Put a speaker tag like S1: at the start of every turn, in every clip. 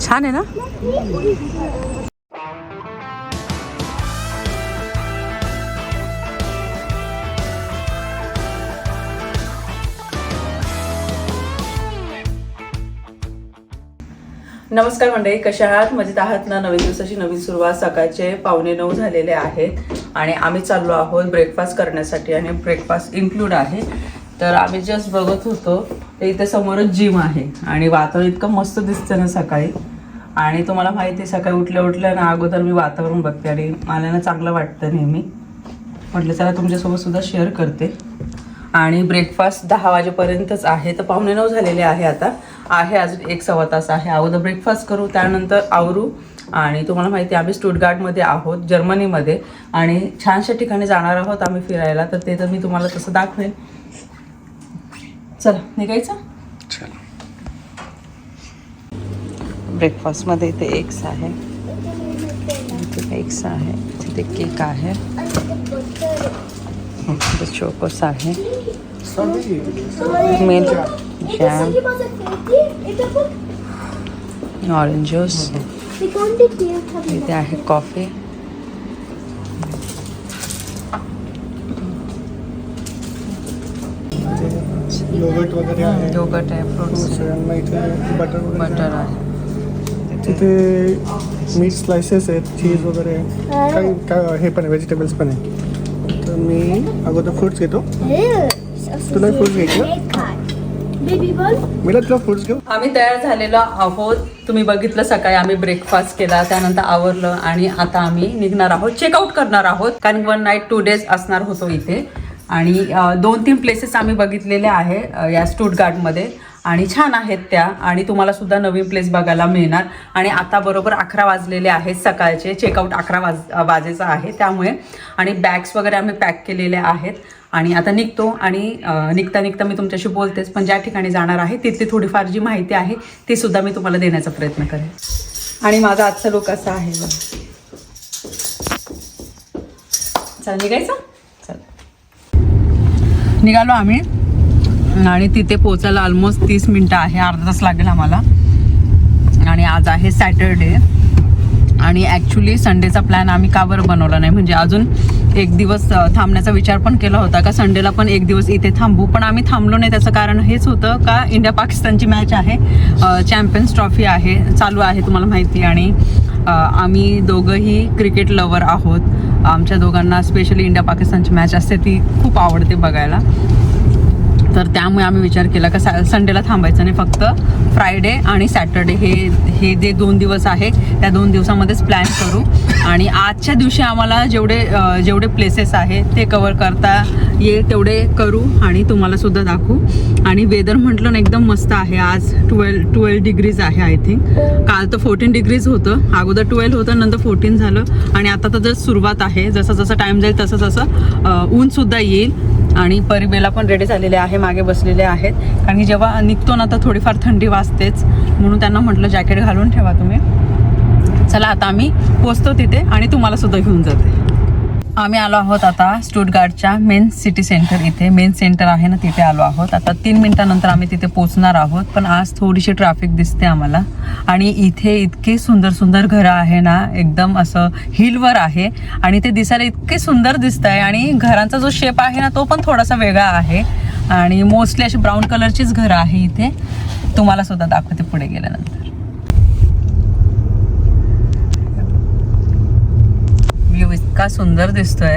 S1: छान आहे ना? नमस्कार मंडळी कशा आहात? मजेत आहात ना? नवीन दिवसाची नवीन सुरुवात. सकाळचे पावणे नऊ झालेले आहेत आणि आम्ही चाललो आहोत ब्रेकफास्ट करण्यासाठी आणि ब्रेकफास्ट इन्क्लूड आहे. तर आम्ही जस्ट बघत होतो तर इथे समोरच जिम आहे आणि वातावरण इतकं मस्त दिसतं ना सकाळी. आणि तुम्हाला माहिती आहे सकाळी उठल्या उठल्या ना अगोदर मी वातावरण बघते आणि मला ना चांगलं वाटतं नेहमी. म्हटलं चला तुमच्यासोबत सुद्धा शेअर करते. आणि ब्रेकफास्ट दहा वाजेपर्यंतच आहे तर पावणे नऊ झालेले आहे आता. आहे अजून एक सव्वा तास आहे. अगोदर ब्रेकफास्ट करू त्यानंतर आवरू. आणि तुम्हाला माहिती आहे आम्ही स्टुटगार्डमध्ये आहोत जर्मनीमध्ये. आणि छानशा ठिकाणी जाणार आहोत आम्ही फिरायला तर ते तर मी तुम्हाला तसं दाखवेन. चला निघायचं? ब्रेकफास्टमध्ये इथे एग्स आहे. इथे एग्स आहे. तिथे केक आहे. चोकोस आहे. मिल्क जॅम ऑरेंज ज्यूस इथे आहे कॉफ़ी
S2: योगर्ट वगैरे आहे
S1: योगट आहे फ्रुट्स
S2: सगळ्यांना इथे बटर
S1: बटर आहे
S2: तिथे मीट स्लायसेस आहेत चीज़ वगैरे आहे काही काय हे। पण आहे व्हेजिटेबल्स पण आहे तर मी अगोदर फ्रुट्स घेतो. तुला फ्रुट्स घ्यायचे?
S3: बेबी बॉल
S2: मला तुला फ्रुट्स घेऊ?
S1: आम्ही तयार झालेलो आहोत. तुम्ही बघितलं सकाळी आम्ही ब्रेकफास्ट केला त्यानंतर आवरलं आणि आता आम्ही निघणार आहोत. चेकआउट करणार आहोत. कारण वन नाईट टू डेज असणार होतो इथे. आणि दोन तीन प्लेसेस आम्ही बघितलेले आहे या स्टुटगार्डमध्ये आणि छान आहेत त्या. आणि तुम्हाला सुद्धा नवीन प्लेस बघायला मिळणार. आणि आता बरोबर अकरा वाजलेले आहेत सकाळचे. चेकआउट अकरा वाज वाजेचं आहे त्यामुळे. आणि बॅग्स वगैरे आम्ही पॅक केलेले आहेत. आणि आता निघतो. आणि निघता निघता मी तुमच्याशी बोलतेच. पण ज्या ठिकाणी जाणार आहे तिथली थोडीफार जी माहिती आहे ती सुद्धा मी तुम्हाला देण्याचा प्रयत्न करेन. आणि माझा आजचा लुक असा आहे बघा. चल निघायचं? चल. निघालो आम्ही. आणि तिथे पोचायला ऑलमोस्ट तीस मिनटं आहे अर्धा तास लागेल आम्हाला. आणि आज आहे सॅटरडे आणि ॲक्च्युली संडेचा प्लॅन आम्ही का बरं बनवला नाही? म्हणजे अजून एक दिवस थांबण्याचा विचार पण केला होता का? संडेला पण एक दिवस इथे थांबू. पण आम्ही थांबलो नाही त्याचं कारण हेच होतं का? इंडिया पाकिस्तानची मॅच आहे. चॅम्पियन्स ट्रॉफी आहे चालू आहे तुम्हाला माहिती. आणि आम्ही दोघंही क्रिकेट लवर आहोत. आमच्या दोघांना स्पेशली इंडिया पाकिस्तानची मॅच असते ती खूप आवडते बघायला. तर त्यामुळे आम्ही विचार केला का सा संडेला थांबायचं नाही फक्त फ्रायडे आणि सॅटर्डे हे हे जे दोन दिवस आहे त्या दोन दिवसामध्येच प्लॅन करू. आणि आजच्या दिवशी आम्हाला जेवढे जेवढे प्लेसेस आहे ते कवर करता येईल तेवढे करू आणि तुम्हाला सुद्धा दाखवू. आणि वेदर म्हटलं ना एकदम मस्त आहे. आज ट्वेल्व ट्वेल्व डिग्रीज आहे आय थिंक काल तर फोर्टीन डिग्रीज होतं. अगोदर ट्वेल्व होतं नंतर फोर्टीन झालं. आणि आता तर जर सुरुवात आहे. जसं जसं टाईम जाईल तसं तसं ऊनसुद्धा येईल. आणि परिबेला पण रेडी झालेले आहे मागे बसलेले आहेत. कारण की जेव्हा निघतो ना तर थोडीफार थंडी वाजतेच. म्हणून त्यांना म्हटलं जॅकेट घालून ठेवा तुम्ही. चला आता आम्ही पोचतो तिथे आणि तुम्हाला सुद्धा घेऊन जाते. आम्ही आलो आहोत आता स्टुटगार्डच्या मेन सिटी सेंटर इथे. मेन सेंटर आहे ना तिथे आलो आहोत. आता तीन मिनिटानंतर आम्ही तिथे पोचणार आहोत पण आज थोडीशी ट्रॅफिक दिसते आम्हाला. आणि इथे इतके सुंदर सुंदर घरं आहे ना एकदम असं हिलवर आहे. आणि ते दिसायला इतके सुंदर दिसत आहे आणि घरांचा जो शेप आहे ना तो पण थोडासा वेगळा आहे. आणि मोस्टली अशी ब्राऊन कलरचीच घरं आहे इथे. तुम्हाला सुद्धा दाखवते पुढे गेल्यानंतर. व्ह्यू इतका सुंदर दिसतोय.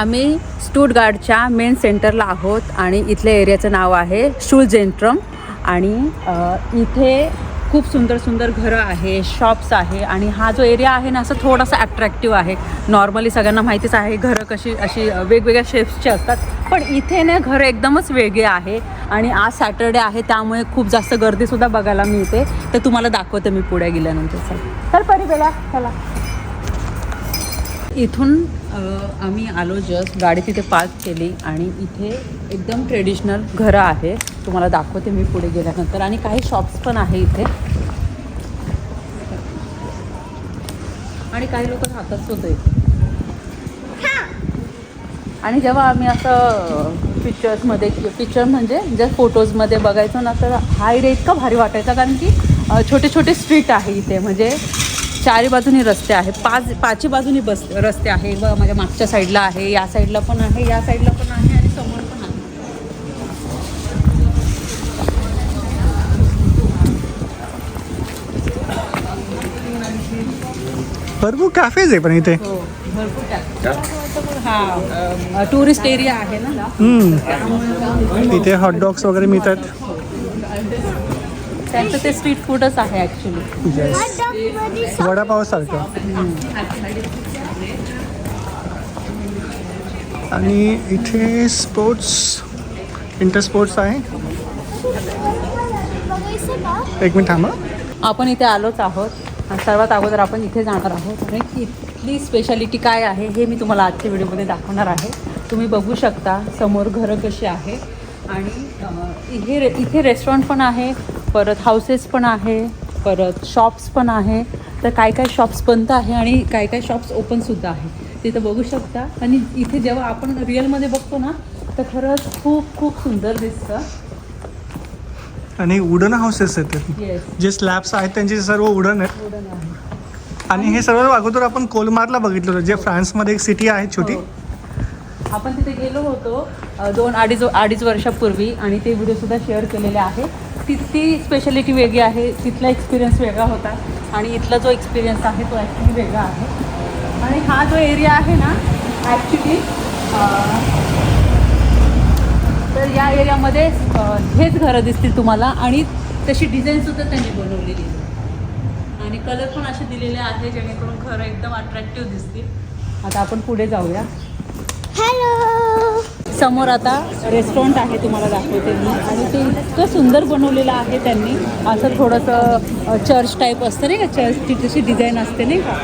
S1: आम्ही स्टूटगार्डच्या मेन सेंटरला आहोत आणि इथल्या एरियाचं नाव आहे शूलजेंट्रम. आणि इथे खूप सुंदर सुंदर घरं आहे शॉप्स आहे आणि हा जो एरिया आहे ना असं थोडासा अट्रॅक्टिव्ह आहे. नॉर्मली सगळ्यांना माहितीच आहे घरं कशी अशी वेगवेगळ्या शेप्सची असतात. पण इथे ना घरं एकदमच वेगळे आहे. आणि आज सॅटर्डे आहे त्यामुळे खूप जास्त गर्दीसुद्धा बघायला मिळते. तर तुम्हाला दाखवते मी पुढे गेल्यानंतर. चल. तर परी बेला चला. इथून आम्ही आलो जस्ट गाडी तिथे पार्क केली आणि इथे एकदम ट्रेडिशनल घरं आहे तुम्हाला दाखवते मी पुढे गेल्यानंतर. आणि काही शॉप्स पण आहे इथे. आणि काही लोक राहतात सुद्धा आणि जेव्हा आम्ही असं पिक्चर्समध्ये पिक्चर म्हणजे जर फोटोजमध्ये बघायचो ना तर हाय रेट इतका भारी वाटायचा? कारण की छोटे छोटे स्ट्रीट आहे इथे. म्हणजे चारी बाजूनी रस्ते आहे पाच पाचही बाजूनी बस रस्ते आहे. व माझ्या मागच्या साईडला आहे. या साईडला पण आहे या साईडला पण आहे आणि समोर पण आहे.
S2: भरपूर कॅफेज आहे पण इथे.
S1: हो भरपूर काय हा टुरिस्ट एरिया आहे ना.
S2: हम्म. इथे हॉटडॉग्स वगैरे मिळतात.
S1: त्यांचं ते स्ट्रीट फूडच आहे ॲक्च्युली
S2: वडापाव सारखं. आणि इथे स्पोर्ट्स इंटर स्पोर्ट्स आहे. एक मिनिट थांबा.
S1: आपण इथे आलोच आहोत. सर्वात अगोदर आपण इथे जाणार आहोत. आणि इथली स्पेशालिटी काय आहे हे मी तुम्हाला आजच्या व्हिडिओमध्ये दाखवणार आहे. तुम्ही बघू शकता समोर घरं कशी आहे. आणि इथे रे- इथे रेस्टॉरंट पण आहे. परत हाऊसेस पण आहे परत शॉप्स पण आहे. तर काय काय शॉप्स बंद आहे आणि काय काय शॉप्स ओपनसुद्धा आहे. तिथं बघू शकता. आणि इथे जेव्हा आपण रिअलमध्ये बघतो ना तर खरंच खूप खूप सुंदर दिसतं.
S2: आणि वुडन हाऊसेस आहेत जे स्लॅब्स आहेत त्यांचे सर्व वुडन आहेत. आणि हे सर्व अगोदर आपण कोलमारला बघितलं होतं जे फ्रान्समध्ये एक सिटी आहे छोटी.
S1: हो. आपण तिथे गेलो होतो दोन अडीच अडीच वर्षापूर्वी आणि ते व्हिडिओसुद्धा शेअर केलेले आहे. तिथली स्पेशालिटी वेगळी आहे तिथला एक्सपिरियन्स वेगळा होता आणि इथला जो एक्सपिरियन्स आहे तो ॲक्च्युली वेगळा आहे. आणि हा जो एरिया आहे ना ॲक्च्युली तर या एरियामध्ये हेच घरं दिसतील तुम्हाला आणि तशी डिझाईनसुद्धा त्यांनी बनवलेली आहे. आणि कलर पण असे दिलेले आहे जेणेकरून घरं एकदम अट्रॅक्टिव्ह दिसतील. आता आपण पुढे जाऊया.
S3: हॅलो
S1: समोर आता रेस्टॉरंट आहे तुम्हाला दाखवते मी. आणि ते इतकं सुंदर बनवलेलं आहे त्यांनी. असं थोडंसं चर्च टाईप असतं नाही का? चर्चची जशी डिझाईन असते नाही का?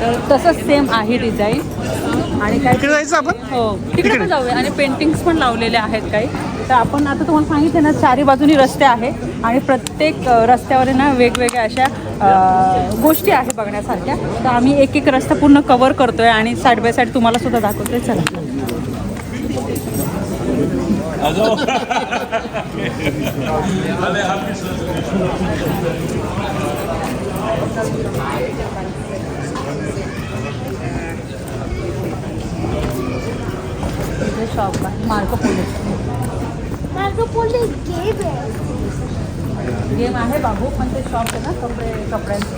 S1: तर तसंच सेम आहे डिझाईन आणि काय
S2: जायचं आपण?
S1: हो तिकडे? पण जाऊया. आणि पेंटिंग्स पण लावलेले आहेत काही. तर आपण आता तुम्हाला सांगितलं ना चारी बाजूनी रस्ते आहे. आणि प्रत्येक रस्त्यावर ना वेगवेगळ्या अशा गोष्टी आहे बघण्यासारख्या. तर आम्ही एक एक रस्ता पूर्ण कवर करतोय आणि साईड बाय साईड तुम्हाला सुद्धा दाखवतोय. चला. इथे शॉप आहे मार्को पोलीस
S3: मार्ग पोली गेम आहे
S1: गेम आहे बाबू पण ते शॉप आहे ना कपडे कपड्यांचे.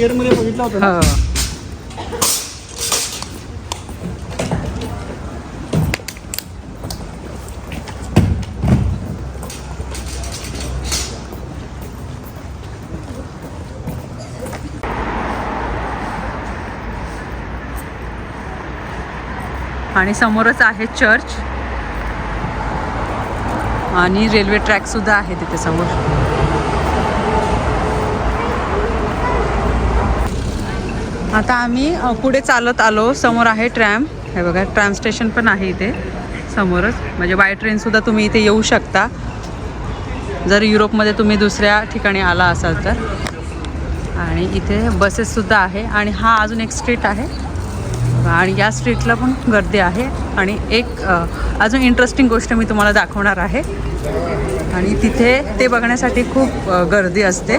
S2: एअरमध्ये बघितलं होतं ना?
S1: आणि समोरच आहे चर्च. आणि रेल्वे ट्रॅक सुद्धा आहे तिथे समोर. आता आम्ही पुढे चालत आलो. समोर आहे ट्रॅम. हे बघा ट्रॅम स्टेशन पण आहे इथे. समोरच. म्हणजे बाय ट्रेनसुद्धा तुम्ही इथे येऊ शकता. जर युरोपमध्ये तुम्ही दुसऱ्या ठिकाणी आला असाल तर. आणि इथे बसेससुद्धा आहे. आणि हा अजून एक स्ट्रीट आहे. आणि या स्ट्रीटला पण गर्दी आहे. आणि एक अजून इंटरेस्टिंग गोष्ट मी तुम्हाला दाखवणार आहे. आणि तिथे ते बघण्यासाठी खूप गर्दी असते.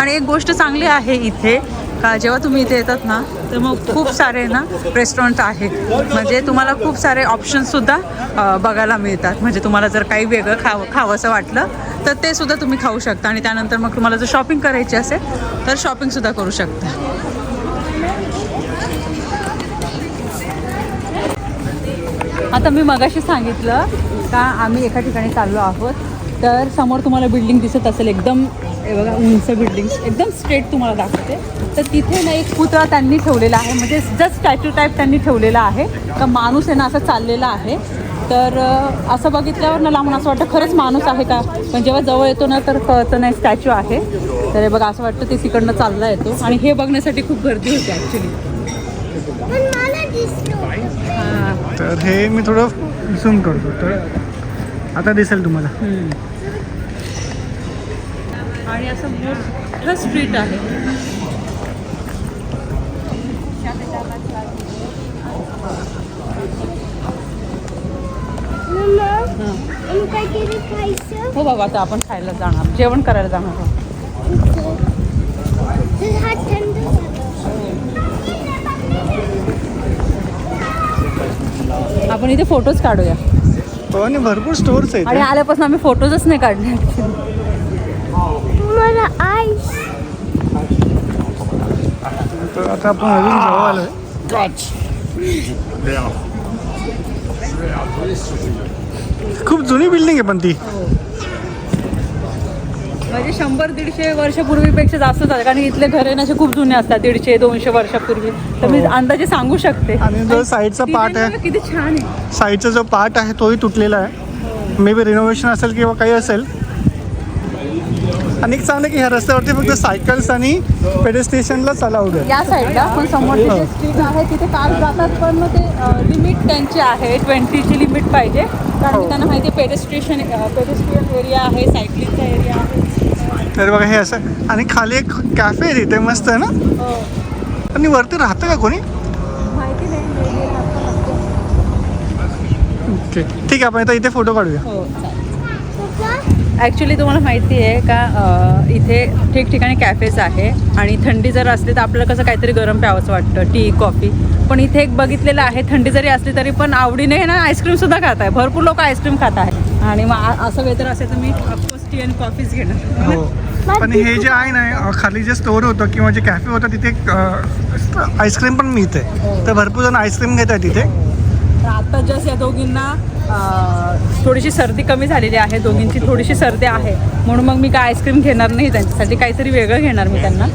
S1: आणि एक गोष्ट चांगली आहे इथे का जेव्हा तुम्ही इथे येतात ना तर मग खूप सारे ना रेस्टॉरंट आहेत. म्हणजे तुम्हाला खूप सारे ऑप्शन्ससुद्धा बघायला मिळतात. म्हणजे तुम्हाला जर काही वेगळं खावं खावंसं वाटलं तर ते सुद्धा तुम्ही खाऊ शकता. आणि त्यानंतर मग तुम्हाला जर शॉपिंग करायची असेल तर शॉपिंगसुद्धा करू शकता. आता मी मगाशी सांगितलं का आम्ही एका ठिकाणी चाललो आहोत. तर समोर तुम्हाला बिल्डिंग दिसत असेल एकदम हे बघा उंच बिल्डिंग एकदम स्ट्रेट तुम्हाला दाखवते. तर तिथे ना एक पुतळा त्यांनी ठेवलेला आहे. म्हणजे जस्ट स्टॅच्यू टाईप त्यांनी ठेवलेला आहे. का माणूस आहे ना असं चाललेला आहे. तर असं बघितल्यावर ना लांबून असं वाटतं खरंच माणूस आहे का? पण जेव्हा जवळ येतो ना तर कळतं नाही स्टॅच्यू आहे. तर हे बघा असं वाटतं ते तिकडनं चालला येतो. आणि हे बघण्यासाठी खूप गर्दी होती ॲक्च्युली
S3: पण मला दिसलो
S2: तर हे मी थोडं झूम करतो. तर आता दिसेल तुम्हाला.
S1: आणि असं मोठं स्ट्रीट आहे. हो बाबा आता आपण खायला जाणार. जेवण करायला जाणार आहोत.
S3: हा
S1: आपण इथे फोटोज काढूया.
S2: हो भरपूर स्टोर्स आहेत
S1: आणि आल्यापासून आम्ही फोटोजच नाही काढले.
S3: मला आईस
S2: तर आता आपण अजून जवळ आलोय. खूप जुनी बिल्डिंग आहे पण ती.
S1: म्हणजे शंभर दीडशे वर्षापूर्वीपेक्षा जास्त झालं कारण इथले घरे ना असे खूप जुने असतात दीडशे दोनशे वर्षापूर्वी. तर मी अंदाजे सांगू शकते.
S2: आणि जो साईडचा पार्ट आहे
S1: किती छान आहे.
S2: साईडचा जो पार्ट आहे तोही तुटलेला आहे. मे बी रिनोव्हेशन असेल किंवा काही असेल आणि एक चांगलं की ह्या रस्त्यावरती फक्त सायकल्स आणि पेडेस्टेशनलाच अलाउड आहे
S1: या साईडला पण समोर स्ट्रीट आहे तिथे कार जातात पण मग ते लिमिट त्यांची आहे ट्वेंटीची लिमिट पाहिजे. कारण
S2: हो.
S1: की त्यांना माहिती आहे पेडेस्ट्रेशन पेडेस्ट्रियन एरिया आहे सायकलिंगचा एरिया आहे.
S2: तर बघा हे असं आणि खाली एक कॅफे आहे तिथे मस्त आहे ना?
S1: हो.
S2: आणि वरती राहतं का कोणी?
S1: माहिती नाही.
S2: ओके. ठीक आहे आपण आता इथे फोटो काढूया.
S1: हो ॲक्च्युली तुम्हाला माहिती आहे का इथे ठिकठिकाणी कॅफेज आहे आणि थंडी जर असली तर आपल्याला कसं काहीतरी गरम प्यावंसं वाटतं टी कॉफी पण इथे एक बघितलेलं आहे थंडी जरी असली तरी पण आवडीने ना आईस्क्रीमसुद्धा खात आहे. भरपूर लोक आईस्क्रीम खात आहे आणि मग असं वेदर असेल तर मी ऑफकोर्स टी आणि कॉफीच घेणार.
S2: हो. पण हे जे आहे ना खाली जे स्टोअर होतं किंवा जे कॅफे होतं तिथे आईस्क्रीम पण मिळते. तर भरपूर जण आईस्क्रीम घेत आहे तिथे
S1: तर आता जस्ट या दोघींना थोडीशी सर्दी कमी झालेली आहे दोघींची थोडीशी सर्दी आहे. म्हणून मग मी काय आईस्क्रीम घेणार नाही त्यांच्यासाठी काहीतरी वेगळं घेणार मी त्यांना.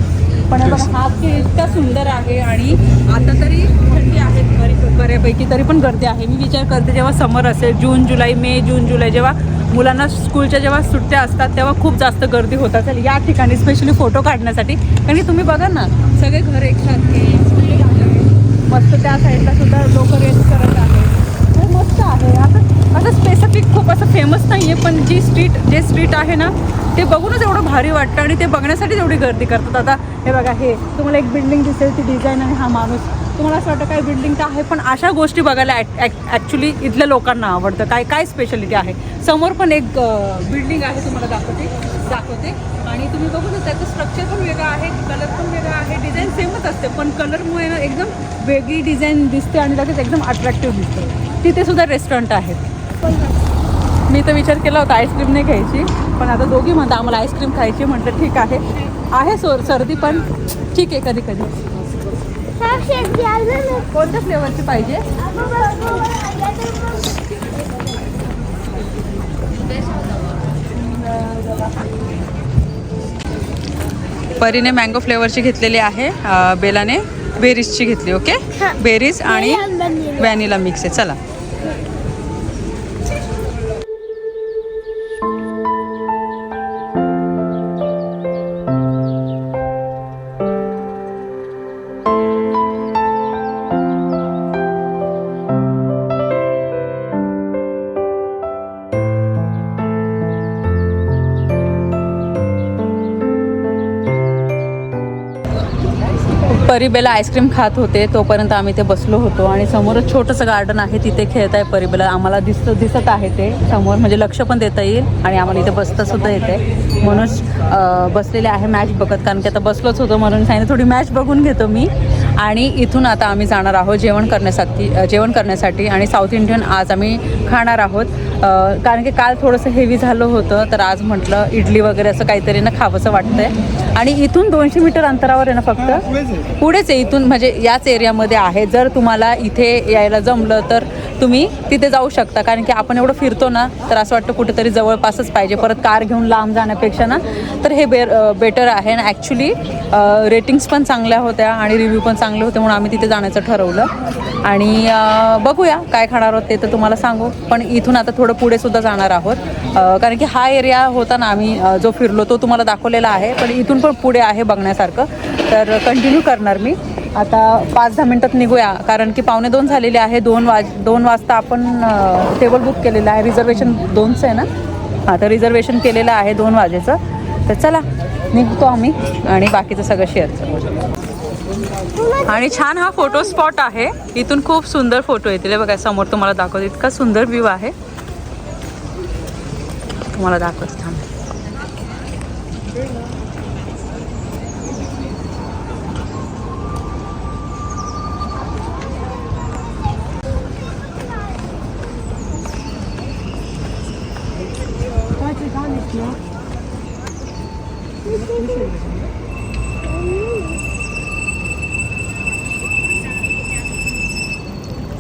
S1: पण हे बघा, हा की इतका सुंदर आहे आणि आता तरी थंडी आहे बरी बऱ्यापैकी तरी पण गर्दी आहे. मी विचार करते जेव्हा समर असेल जून जुलै मे जून जुलै जेव्हा मुलांना स्कूलच्या जेव्हा सुट्ट्या असतात तेव्हा खूप जास्त गर्दी होत असेल. या ठिकाणी स्पेशली फोटो काढण्यासाठी. कारण की तुम्ही बघा ना सगळे घर एकसारखे. मस्त त्या साईडला सुद्धा लोक रेस्ट करत आहे हे मस्त आहे. आता असं स्पेसिफिक खूप असं फेमस नाही आहे पण जी स्ट्रीट जे स्ट्रीट आहे ना ते बघूनच एवढं भारी वाटतं आणि ते बघण्यासाठीच एवढी गर्दी करतात. आता हे बघा हे तुम्हाला एक बिल्डिंग दिसेल ती डिझाईन आणि हा माणूस. तुम्हाला असं वाटतं काय बिल्डिंग तर आहे पण अशा गोष्टी बघायला ॲक्च्युली इथल्या लोकांना आवडतं. काय काय स्पेशालिटी आहे? समोर पण एक बिल्डिंग आहे तुम्हाला दाखवते दाखवते. आणि तुम्ही बघू शकता त्याचं स्ट्रक्चर पण वेगळं आहे कलर पण वेगळा आहे डिझाईन सेमच असते पण कलरमुळे ना एकदम वेगळी डिझाईन दिसते आणि लगेच एकदम अट्रॅक्टिव्ह दिसते. तिथे सुद्धा रेस्टॉरंट आहेत. मी तर विचार केला होता आईस्क्रीम नाही घ्यायची. पण आता दोघी म्हणता आम्हाला आईस्क्रीम खायची म्हटलं ठीक आहे. आहे सोर सर्दी पण ठीक आहे कधी कधी कोणत्या फ्लेवरची पाहिजे? परीने मँगो फ्लेवरची घेतलेली आहे बेलाने बेरीजची घेतली ओके बेरीज आणि व्हॅनिला मिक्स आहे. चला. परिबेला आईस्क्रीम खात होते तोपर्यंत आम्ही ते बसलो होतो. आणि समोरच छोटंसं गार्डन आहे तिथे खेळत आहे परिबेला. आम्हाला दिसत दिसत आहे ते. समोर म्हणजे लक्ष पण देता येईल आणि आम्हाला इथे बसता सुद्धा येते. म्हणून बसलेले आहे मॅच बघत. कारण की आता बसलोच होतो म्हणून सांगितलं थोडी मॅच बघून घेतो मी. आणि इथून आता आम्ही जाणार आहोत जेवण करण्यासाठी जेवण करण्यासाठी. आणि साऊथ इंडियन आज आम्ही खाणार आहोत. कारण की काल थोडंसं हेवी झालं होतं. तर आज म्हटलं इडली वगैरे असं काहीतरी ना खावंसं वाटतंय. आणि इथून दोनशे मीटर अंतरावर आहे ना फक्त?
S2: पुढेच आहे.
S1: इथून म्हणजे याच एरियामध्ये आहे. जर तुम्हाला इथे यायला जमलं तर तुम्ही तिथे जाऊ शकता. कारण की आपण एवढं फिरतो ना तर असं वाटतं कुठेतरी जवळपासच पाहिजे. परत कार घेऊन लांब जाण्यापेक्षा ना तर हे बे बेटर आहे. आणि ॲक्च्युली रेटिंग्स पण चांगल्या होत्या आणि रिव्ह्यू पण चांगले होते म्हणून आम्ही तिथे जाण्याचं ठरवलं. आणि बघूया काय खाणार आहोत ते तर तुम्हाला सांगू. पण इथून आता थोडं पुढे सुद्धा जाणार आहोत. कारण की हा एरिया होता ना आम्ही जो फिरलो तो तुम्हाला दाखवलेला आहे पण इथून पण पुढे आहे बघण्यासारखं. तर कंटिन्यू करणार मी. आता पाच दहा मिनटात निघूया कारण की पावणे दोन झालेले आहे दोन वाज दोन वाजता आपण टेबल बुक केलेलं आहे. रिझर्वेशन दोनचं आहे ना? हां तर रिझर्वेशन केलेलं आहे दोन वाजेचं. तर चला निघतो आम्ही आणि बाकीचं सगळं शेअर आणि छान हा फोटो स्पॉट आहे. इथून खूप सुंदर फोटो येतील. बघा समोर तुम्हाला दाखवतो. इतका सुंदर व्ह्यू आहे. तुम्हाला दाखवतो थांब.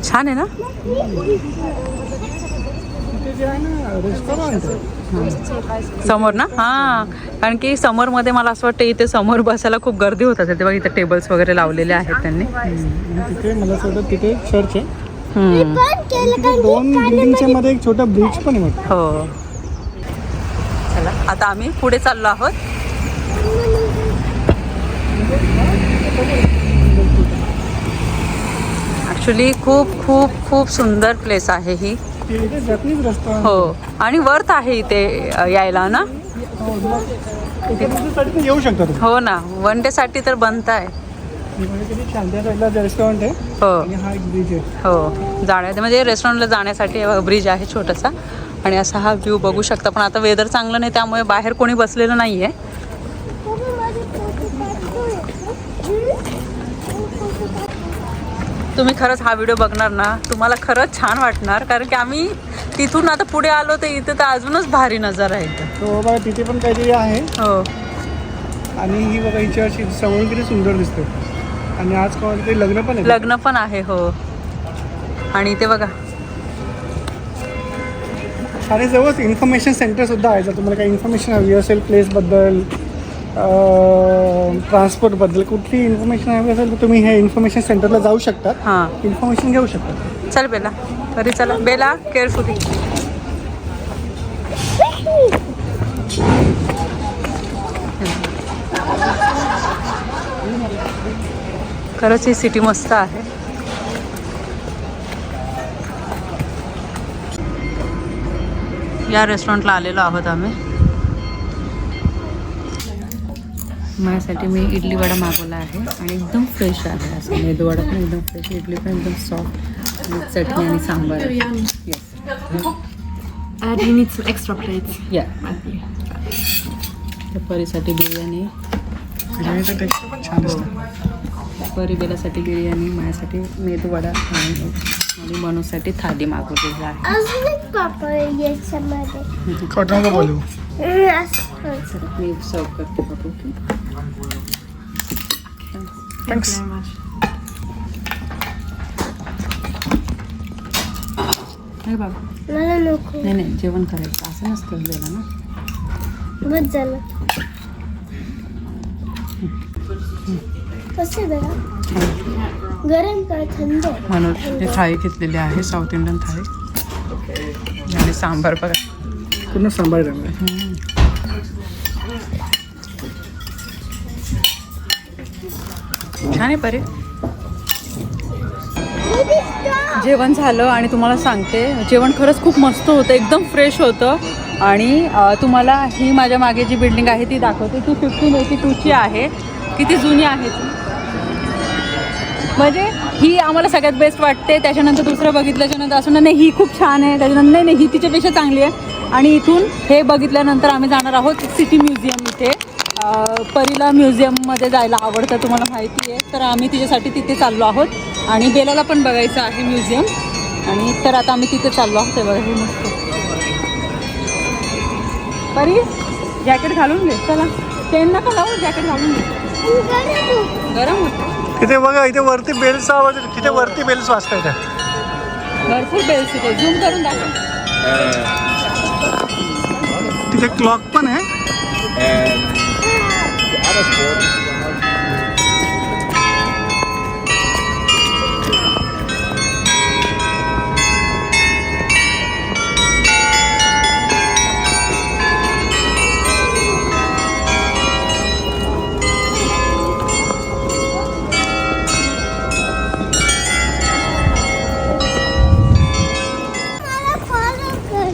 S1: छान आहे ना? समोर ना? हां. कारण की समोरमध्ये मला असं वाटतं इथे समोर बसायला खूप गर्दी होत असेल. तेव्हा इथे टेबल्स वगैरे लावलेले आहेत त्यांनी.
S2: आणि तिथे मला असं वाटतं तिथे चर्च आहे.
S1: हम्म.
S3: पण केलं का
S2: दोन बिल्डिंगच्या मध्ये एक छोटा ब्रिज पण आहे.
S1: हो. चला आता आम्ही पुढे चाललो आहोत. ॲक्च्युली खूप खूप खूप सुंदर प्लेस आहे ही. हो. आणि वर्थ आहे इथे यायला ना?
S2: त्याच्यासाठी येऊ शकता तुम्ही.
S1: हो ना. वन डेसाठी तर बनत आहे
S2: रेस्टॉरंट आहे
S1: हो.
S2: हा
S1: हो. जाण्या म्हणजे रेस्टॉरंटला जाण्यासाठी ब्रिज आहे छोटासा. आणि असा हा व्ह्यू बघू शकता. पण आता वेदर चांगलं नाही त्यामुळे बाहेर कोणी बसलेलं नाही आहे
S3: पप्पा माझे फोटो
S1: तुम्ही खरंच हा व्हिडिओ बघणार ना तुम्हाला खरंच छान वाटणार. कारण की आम्ही तिथून आता पुढे आलो तर इथे तर अजूनच भारी नजर आहे.
S2: तो बघा तिथे पण काहीतरी आहे.
S1: हो.
S2: आणि ही बघा हिची अशी समोर किती सुंदर दिसते. आणि आज कोणाचं लग्न पण आहे.
S1: लग्न पण आहे हो. आणि इथे बघा.
S2: आणि जवळच इन्फॉर्मेशन सेंटर सुद्धा आहे. जर तुम्हाला काही इन्फॉर्मेशन हवी असेल प्लेसबद्दल ट्रान्सपोर्टबद्दल कुठली इन्फॉर्मेशन हवी असेल तर तुम्ही हे इन्फॉर्मेशन सेंटरला जाऊ शकता.
S1: हां.
S2: इन्फॉर्मेशन घेऊ शकता.
S1: चल बेला. तरी चला. बेला केअरफुली खरंच ही सिटी मस्त आहे. या रेस्टॉरंटला आलेलो आहोत आम्ही. माझ्यासाठी मी इडली वडा मागवला आहे आणि एकदम फ्रेश आहे. असं मेदू वडा पण एकदम फ्रेश इडली पण एकदम सॉफ्ट आणि चटणी आणि सांबार. Yes
S4: plates?
S1: या परीसाठी बिर्याणी
S2: बिर्याणीचं टेक्स्चर पण छान असतं
S1: परी बेलासाठी बिर्याणी माझ्यासाठी मेदू वडा आणि आणि मनूसाठी थाली मागवलेली आहे. मी सर्व करते बघू
S2: थँक्स
S4: Very much.
S1: नाही बाबा नाही नाही जेवण करायचं असं नसतं बेला ना
S3: बस झालं कसं गरम का थंड
S1: म्हणून हे थाळी घेतलेली आहे साऊथ इंडियन थाळी आणि सांबार बघा
S2: पूर्ण सांभाळ आहे
S1: छान आहे परे. जेवण झालं आणि तुम्हाला सांगते जेवण खरंच खूप मस्त होतं एकदम फ्रेश होतं. आणि तुम्हाला ही माझ्या मागे जी बिल्डिंग आहे ती दाखवते. ती फिफ्टीन एटी टूची आहे. किती जुनी आहे ती? म्हणजे ही आम्हाला सगळ्यात बेस्ट वाटते. त्याच्यानंतर दुसरं बघितल्याच्यानंतर असं नाही ही खूप छान आहे. त्याच्यानंतर नाही नाही ही तिच्यापेक्षा चांगली आहे. आणि इथून हे बघितल्यानंतर आम्ही जाणार आहोत सिटी म्युझियम इथे. परीला म्युझियममध्ये जायला आवडतं तुम्हाला माहिती आहे. तर आम्ही तिच्यासाठी तिथे चाललो आहोत. आणि बेलाला पण बघायचं आहे म्युझियम. आणि तर आता आम्ही तिथे चाललो आहोत. ते बघा हे मस्त. परी जॅकेट घालून घे. चला. पेन नका लावू जॅकेट घालून घे. गरम होतं.
S2: तिथे बघा इथे वरती बेल्स आवाज. तिथे वरती बेल्स वाजता येतात
S1: भरपूर बेल्स इथे. झूम करून दाखव.
S2: तिथे क्लॉक पण आहे.
S3: कर.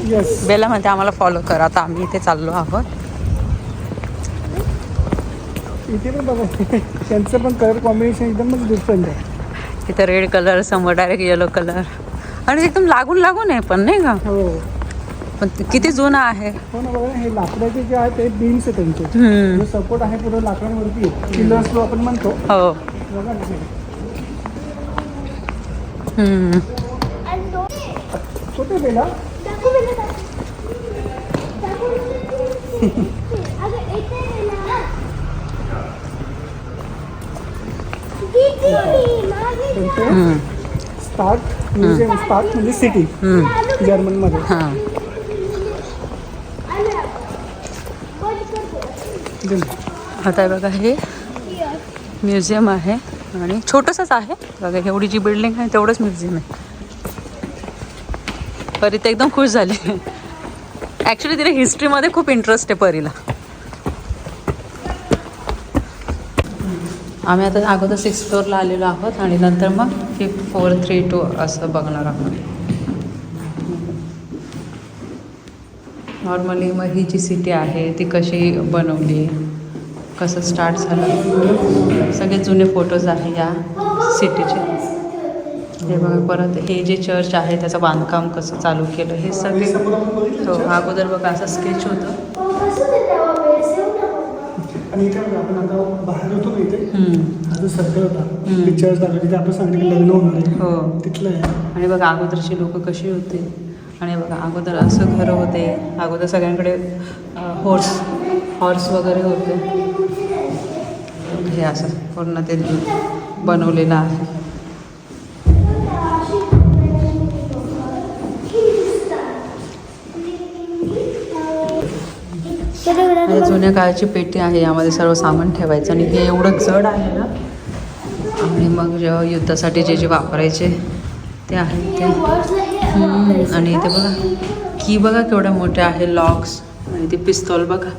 S2: येस
S1: बेला म्हणते आम्हाला फॉलो कर. आता आम्ही इथे चाललो आहोत.
S2: इथे पण बघा. त्यांचं पण कलर कॉम्बिनेशन एकदमच डिफरंट आहे.
S1: इथे रेड कलर समोर डायरेक्ट येलो कलर आणि एकदम लागून लागून आहे पण नाही का?
S2: हो.
S1: पण किती जुना आहे.
S2: हो ना बघा हे लाकडाचे जे आहे ते बीम्स आहे त्यांचे. सपोर्ट आहे पूर्ण लाकडांवरती पिलर्स जो आपण म्हणतो.
S1: हो.
S2: बघा छोटे बेला
S3: दाखव मला दाखव. दाखव मला. अगं, इथे आहे ना. किती मागे जा.
S2: त्यांचे
S1: हम्म.
S2: स्टार्ट म्युझियम स्टार्ट म्हणजे सिटी
S1: हम्म.
S2: जर्मनमध्ये
S1: हां आता हे बघा हे म्युझियम आहे आणि छोटंसंच आहे बघा एवढी जी बिल्डिंग आहे तेवढंच म्युझियम आहे परी तर एकदम खुश झाली ॲक्च्युली तिला हिस्ट्रीमध्ये खूप इंटरेस्ट आहे परीला आम्ही आता अगोदर सिक्स फ्लोअरला आलेलो आहोत आणि नंतर मग फिफ्थ फोर थ्री टू असं बघणार आहोत. नॉर्मली मग ही जी सिटी आहे ती कशी बनवली? कसं स्टार्ट झालं? सगळे जुने फोटोज आहे या सिटीचे हे बघा परत हे जे चर्च आहे त्याचं बांधकाम कसं चालू केलं हे सगळे. हो अगोदर बघा असं स्केच होतं
S3: हो, कसं ते तेव्हा बेसेल ना मग.
S2: आणि इथे आपण आता बाहेर होतो ना इथे. हा जो सर्कल होता चर्च दाखवलं तिथे आपण सांगितलं लग्न होणार आहे.
S1: हो.
S2: तिथलं आहे.
S1: आणि बघा अगोदरची लोक कशी होते. आणि बघा अगोदर असं घरं होते. अगोदर सगळ्यांकडे हॉर्स हॉर्स वगैरे होते. हे असं पूर्ण ते बनवलेलं आहे. आणि जुन्या काळाची पेटी आहे यामध्ये सर्व सामान ठेवायचं आणि हे एवढं जड आहे ना. आणि मग जेव्हा युद्धासाठी जे जे वापरायचे ते आहे ते. आणि इथे बघा की बघा केवढ्या मोठ्या आहे लॉक्स. आणि ते पिस्तॉल बघा.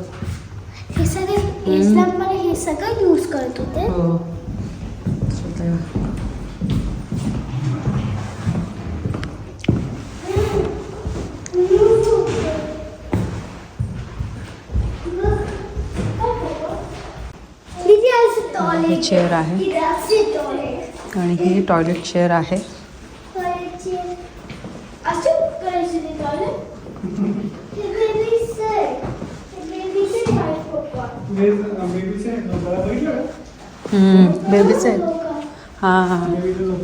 S3: हे हे सगळं यूज करत होते.
S1: हो. ही चेअर आहे. आणि ही टॉयलेट चेअर आहे. बेबीचा आहे. हां हां.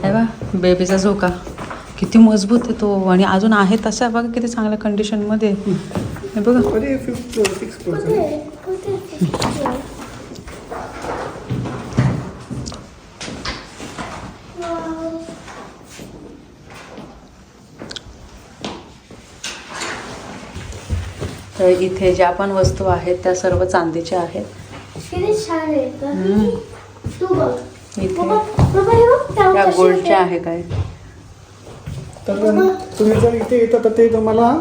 S1: आहे बा बेबीचा झोका. किती मजबूत आहे तो. आणि अजून आहे तसा. बघा किती चांगल्या कंडिशनमध्ये बघा. तर इथे ज्या पण वस्तू आहेत त्या सर्व चांदीच्या आहेत.
S3: किती छान आहे. गं. तू बघ.
S1: इथे.
S3: हे
S1: गोल्डच्या
S3: आहेत.
S1: आहे काय
S2: तर तुम्ही जर इथे येतात तर ते तुम्हाला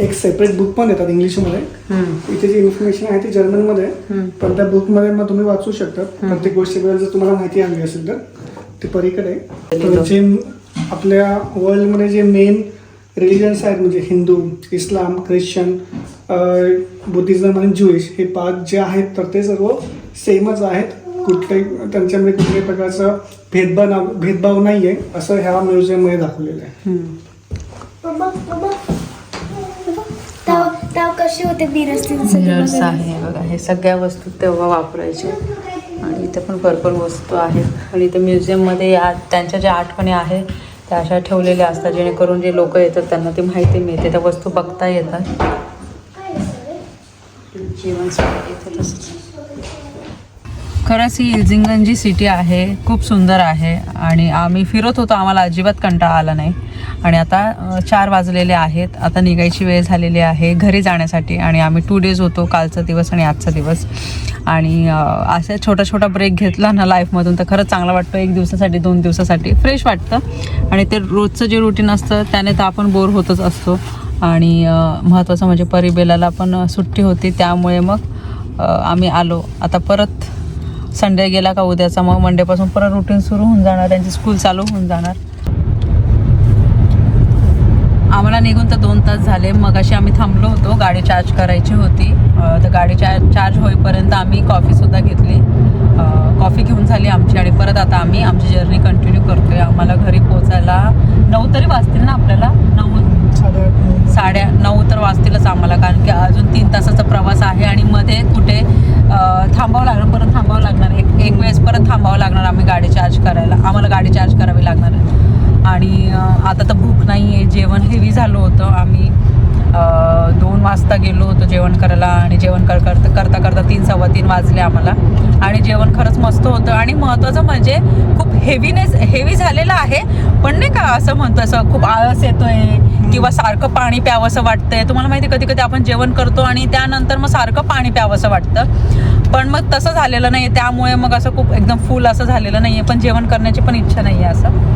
S2: एक सेपरेट बुक पण देतात इंग्लिशमध्ये. इथे जी इन्फॉर्मेशन आहे ती जर्मनमध्ये. पण त्या बुकमध्ये मग तुम्ही वाचू शकता प्रत्येक गोष्टीबद्दल जर तुम्हाला माहिती हवी असेल तर ती परीकडे जे आपल्या वर्ल्डमध्ये जे मेन रिलिजन्स आहेत म्हणजे हिंदू इस्लाम ख्रिश्चन बुद्धिझम आणि ज्युईश हे पाच जे आहेत तर ते सर्व सेमच आहेत. कुठल्याही त्यांच्यामध्ये कुठल्याही प्रकारचा भेदभाव भेदभाव नाही आहे असं ह्या म्युझियममध्ये दाखवलेलं आहे.
S3: तेव्हा होते बिरस्ते
S1: मिरर्स आहे बघा. हे सगळ्या वस्तू तेव्हा वापरायचे. आणि इथे पण भरपूर वस्तू आहेत. आणि इथे म्युझियममध्ये या त्यांच्या ज्या आठवणी आहेत त्या अशा ठेवलेल्या असतात जेणेकरून जे लोक येतात त्यांना ती माहिती मिळते त्या वस्तू बघता येतात. खरंच ही इल्जिंगन जी सिटी आहे खूप सुंदर आहे आणि आम्ही फिरत होतो आम्हाला अजिबात कंटाळा आला नाही. आणि आता चार वाजलेले आहेत. आता निघायची वेळ झालेली आहे घरी जाण्यासाठी आणि आम्ही टू डेज होतो कालचा दिवस आणि आजचा दिवस. आणि असं असा छोटा छोटा ब्रेक घेतला ना लाईफमधून तर खरंच चांगला वाटतो एक दिवसासाठी दोन दिवसासाठी. फ्रेश वाटतं. आणि ते रोजचं जे रुटीन असतं त्याने तर आपण बोर होतच असतो. आणि महत्त्वाचं म्हणजे परिबेलाला पण सुट्टी होती त्यामुळे मग आम्ही आलो. आता परत संडे गेला का उद्याचा मग मंडेपासून परत रुटीन सुरू होऊन जाणार. त्यांची स्कूल चालू होऊन जाणार. आम्हाला निघून तर दोन तास झाले. मग अशी आम्ही थांबलो होतो. गाडी चार्ज करायची होती. तर गाडी चार्ज चार्ज होईपर्यंत आम्ही कॉफीसुद्धा घेतली. कॉफी घेऊन झाली आमची आणि परत आता आम्ही आमची जर्नी कंटिन्यू करतोय. आम्हाला घरी पोचायला नऊ तरी वाजतील ना आपल्याला? नऊ. साड्या नऊ. तर वाजतीलच आम्हाला कारण की अजून तीन तासाचा प्रवास आहे आणि मध्ये कुठे थांबावं लागणार परत थांबावं लागणार. एक एक वेळेस परत थांबावं लागणार आम्ही गाडी चार्ज करायला. आम्हाला गाडी चार्ज करावी लागणार आहे. आणि आता तर भूक नाही आहे. जेवण हेवी झालं होतं. आम्ही दोन वाजता गेलो होतो जेवण करायला आणि जेवण कर करता करता करता तीन सव्वा तीन वाजले आम्हाला. आणि जेवण खरंच मस्त होतं. आणि महत्त्वाचं म्हणजे खूप हेवीनेस हेवी झालेलं आहे. पण नाही का असं म्हणतो असं खूप आळस येतोय किंवा सारखं पाणी प्यावंसं वाटतंय. तुम्हाला माहिती कधी कधी आपण जेवण करतो आणि त्यानंतर मग सारखं पाणी प्यावंसं वाटतं. पण मग तसं झालेलं नाही त्यामुळे मग असं खूप एकदम फुल असं झालेलं नाही आहे पण जेवण करण्याची पण इच्छा नाही आहे असं.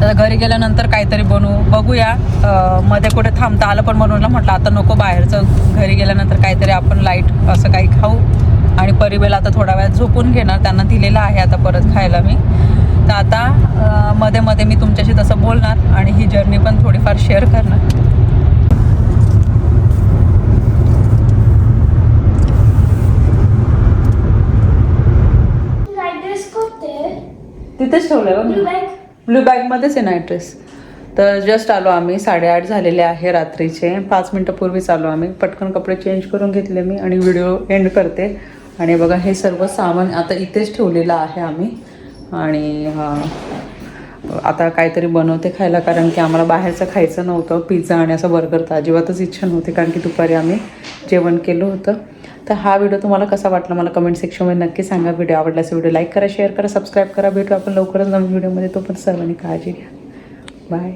S1: तर घरी गेल्यानंतर काहीतरी बनवू. बघूया. मध्ये कुठे थांबता आलं पण बनवलं म्हटलं आता नको बाहेरचं. घरी गेल्यानंतर काहीतरी आपण लाइट असं काही खाऊ. आणि परिवेला आता थोडा वेळ झोपून घेणार. त्यांना दिलेलं आहे आता परत खायला मी. तर आता मध्ये मध्ये मी तुमच्याशी तसं बोलणार आणि ही जर्नी पण थोडीफार शेअर करणार. तिथेच ठेवलं
S3: बॅग
S1: ब्लू बॅगमध्येच आहे ना ड्रेस तर जस्ट आलो आम्ही साडेआठ झालेले आहे रात्रीचे. पाच मिनटापूर्वीच आलो आम्ही. पटकन कपडे चेंज करून घेतले मी आणि व्हिडिओ एंड करते. आणि बघा हे सर्व सामान आता इथेच ठेवलेलं आहे आम्ही. आणि आता काहीतरी बनवते खायला कारण की आम्हाला बाहेरचं खायचं नव्हतं. पिझ्झा आणि असं बर्गर तर अजिबातच इच्छा नव्हती कारण की दुपारी आम्ही जेवण केलं होतं. तर हा व्हिडिओ तुम्हाला कसा वाटला मला कमेंट सेक्शनमध्ये नक्की सांगा. व्हिडिओ आवडला असेल व्हिडिओ लाईक करा शेअर करा सबस्क्राईब करा. भेटू आपण लवकरच नवीन व्हिडिओमध्ये तो पण सर्वांनी काळजी घ्या. बाय